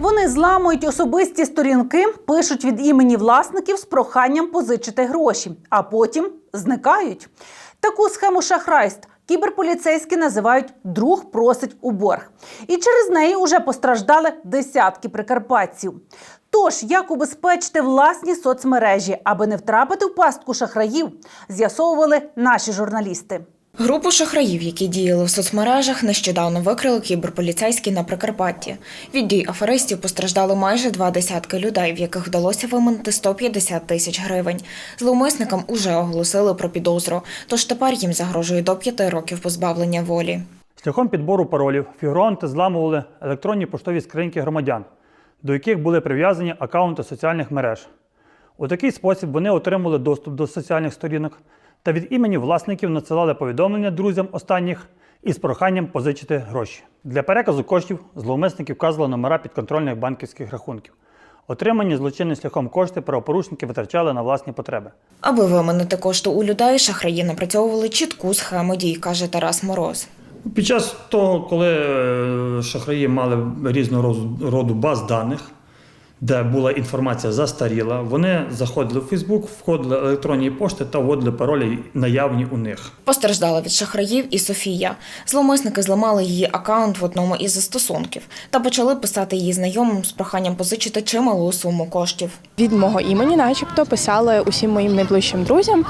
Вони зламують особисті сторінки, пишуть від імені власників з проханням позичити гроші, а потім зникають. Таку схему шахрайств кіберполіцейські називають друг просить у борг. І через неї уже постраждали десятки прикарпатців. Тож, як убезпечити власні соцмережі, аби не втрапити в пастку шахраїв, з'ясовували наші журналісти. Групу шахраїв, які діяли в соцмережах, нещодавно викрили кіберполіцейські на Прикарпатті. Від дій аферистів постраждали майже два десятки людей, в яких вдалося виманити 150 тисяч гривень. Зловмисникам уже оголосили про підозру, тож тепер їм загрожує до п'яти років позбавлення волі. Шляхом підбору паролів фігуранти зламували електронні поштові скриньки громадян, до яких були прив'язані акаунти соціальних мереж. У такий спосіб вони отримали доступ до соціальних сторінок та від імені власників надсилали повідомлення друзям останніх із проханням позичити гроші. Для переказу коштів зловмисники вказували номера підконтрольних банківських рахунків. Отримані злочинним шляхом кошти правопорушники витрачали на власні потреби. Аби виманити кошти у людей, шахраї напрацьовували чітку схему дій, каже Тарас Мороз. Під час того, коли е, шахраї мали різного роз- роду баз даних, де була інформація застаріла, вони заходили в Фейсбук, входили електронні пошти та вводили паролі наявні у них. Постраждала від шахраїв і Софія. Зломисники зламали її акаунт в одному із застосунків та почали писати її знайомим з проханням позичити чималу суму коштів. Від мого імені, начебто, писали усім моїм найближчим друзям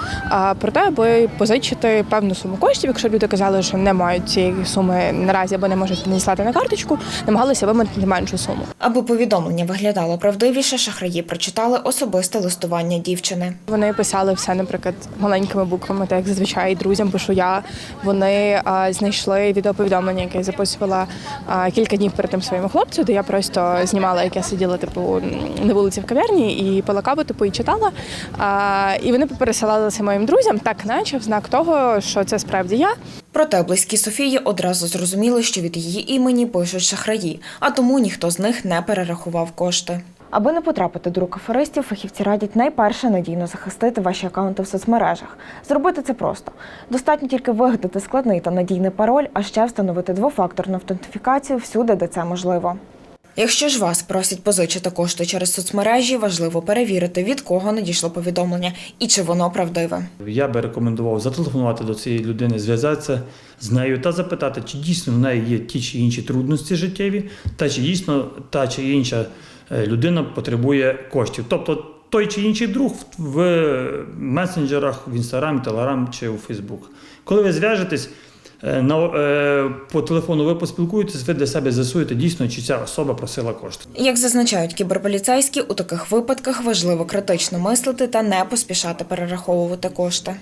про те, аби позичити певну суму коштів. Якщо люди казали, що не мають цієї суми наразі або не можуть надіслати на карточку, намагалися виманити меншу суму. Аби повідомлення виглядало правдивіше, шахраї прочитали особисте листування дівчини. Вони писали все, наприклад, маленькими буквами, так як зазвичай друзям пишу я. Вони знайшли відеоповідомлення, яке я записувала кілька днів перед тим своєму хлопцю, де я просто знімала, як я сиділа типу на вулиці в кав'ярні і пила каву, типу, і читала. А, і вони пересилали це моїм друзям, так наче в знак того, що це справді я. Проте близькі Софії одразу зрозуміли, що від її імені пишуть шахраї, а тому ніхто з них не перерахував кошти. Аби не потрапити до рук аферистів, фахівці радять найперше надійно захистити ваші акаунти в соцмережах. Зробити це просто. Достатньо тільки вигадати складний та надійний пароль, а ще встановити двофакторну автентифікацію всюди, де це можливо. Якщо ж вас просять позичити кошти через соцмережі, важливо перевірити, від кого надійшло повідомлення і чи воно правдиве. Я би рекомендував зателефонувати до цієї людини, зв'язатися з нею та запитати, чи дійсно в неї є ті чи інші трудності життєві, та чи дійсно та чи інша е, людина потребує коштів. Тобто той чи інший друг в- месенджерах, в Інстаграм, Телеграм чи у Фейсбук. Коли ви зв'яжетесь, на, е, по телефону ви поспілкуєтесь, ви для себе з'ясуєте дійсно, чи ця особа просила кошти. Як зазначають кіберполіцейські, у таких випадках важливо критично мислити та не поспішати перераховувати кошти.